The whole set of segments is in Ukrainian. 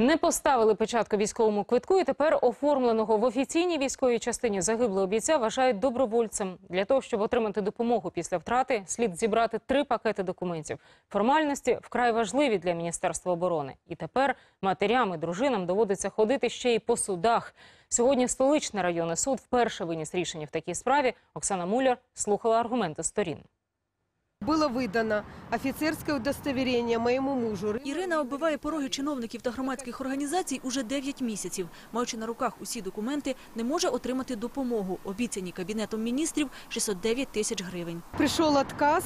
Не поставили печатку військовому квитку і тепер оформленого в офіційній військовій частині загиблого бійця вважають добровольцем. Для того, щоб отримати допомогу після втрати, слід зібрати три пакети документів. Формальності вкрай важливі для Міністерства оборони. І тепер матерям і дружинам доводиться ходити ще й по судах. Сьогодні столичний районний суд вперше виніс рішення в такій справі. Оксана Муляр слухала аргументи сторін. Было видано офіцерське удостовірення моєму мужу. Ірина оббиває пороги чиновників та громадських організацій уже 9 місяців. Маючи на руках усі документи, не може отримати допомогу. Обіцяні Кабінетом міністрів 609 тисяч гривень. Прийшов отказ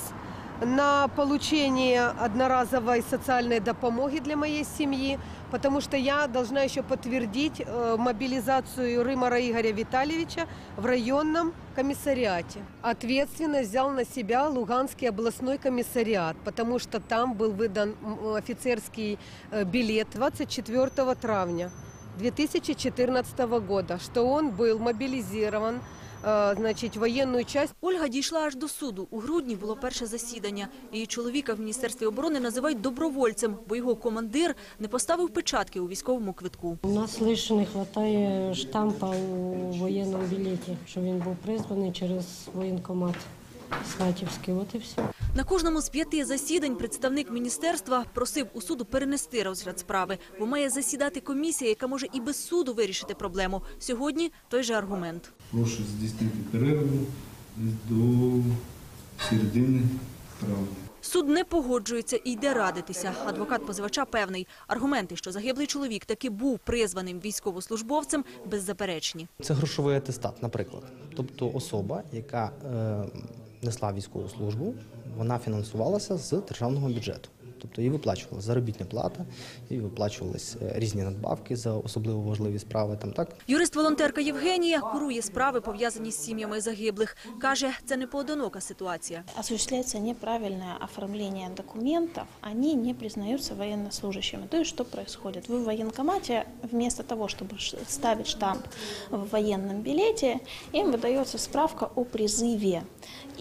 на получение одноразовой социальной допомоги для моей семьи, потому что я должна еще подтвердить э, мобилизацию Рымара Игоря Витальевича в районном комиссариате. Ответственность взял на себя Луганский областной комиссариат, потому что там был выдан м, офицерский э, билет 24 травня 2014 года, что он был мобилизирован э, воєнну частину. Ольга дійшла аж до суду. У грудні було перше засідання. Її чоловіка в Міністерстві оборони називають добровольцем, бо його командир не поставив печатки у військовому квитку. У нас лише не вистачає штампа у воєнному білеті, що він був призваний через воєнкомат Сватівський. От і все. На кожному з п'яти засідань представник міністерства просив у суду перенести розгляд справи, бо має засідати комісія, яка може і без суду вирішити проблему. Сьогодні той же аргумент. Прошу здійснити перерву до середини травня. Суд не погоджується і йде радитися. Адвокат позивача певний. Аргументи, що загиблий чоловік таки був призваним військовослужбовцем, беззаперечні. Це грошовий атестат, наприклад. Тобто особа, яка е, несла військову службу, вона фінансувалася з державного бюджету. Тобто їй виплачувалася заробітна плата, їй виплачувались е, різні надбавки за особливо важливі справи. Там так Юрист-волонтерка Євгенія курує справи, пов'язані з сім'ями загиблих. Каже, це не поодинока ситуація. осуществляется неправильное оформление документов, они не признаются военнослужащими. То есть что происходит? Вы в военкомате вместо того, чтобы ш- ставить штамп в военном билете, им выдается справка о призыве.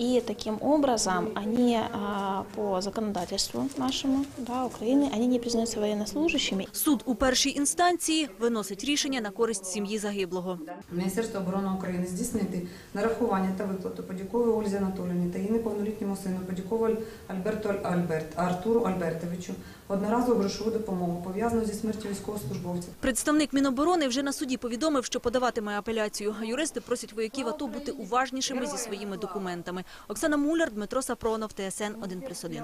И таким образом они а, по законодательству нашему, да, Украины, они не признаются военнослужащими. Суд у першій інстанції виносить рішення на користь сім'ї загиблого. Міністерство оборони України здійснити нарахування та виплату Подяковій Ользі Анатоліївні та її неповнолітньому сину Подякову Альберту Альберт Артуру Альбертовичу одноразову грошову допомогу пов'язану зі смертю військовослужбовця. Представник Міноборони вже на суді повідомив, що подаватиме апеляцію. Юристи просять вояків АТО бути уважнішими зі своїми документами. Оксана Муляр, Дмитро Сапронов, ТСН 1+,1.